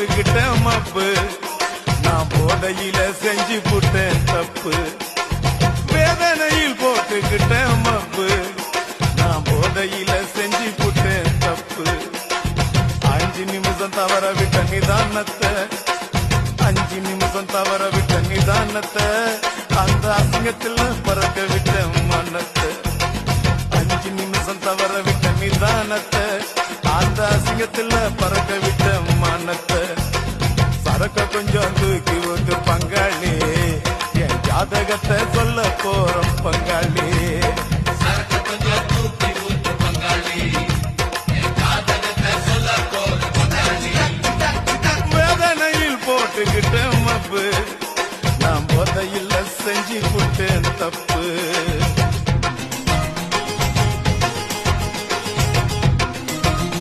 போட்டுக்கிட்டேன் மப்பு. நான் போதையில செஞ்சு புட்டேன் தப்பு. வேதனையில் போட்டுக்கிட்ட மப்பு. நான் போதையில செஞ்சு புட்டேன் தப்பு. அஞ்சு நிமிஷம் தவற விட்ட நிதானத்தை அஞ்சு நிமிஷம் தவற விட்ட நிதானத்தை அந்த அசிங்கத்துல பறக்க விட்ட மனத்தை. அஞ்சு நிமிஷம் தவற விட்ட நிதானத்தை அந்த அசிங்கத்துல பறக்க விட்ட கொஞ்சம் தூக்கி பங்காளி என் ஜாதகத்தை சொல்ல போறோம் பங்காளி வேதனையில் போட்டுக்கிட்டேன் மப்பு. நான் போதையில் செஞ்சு விட்டேன் தப்பு.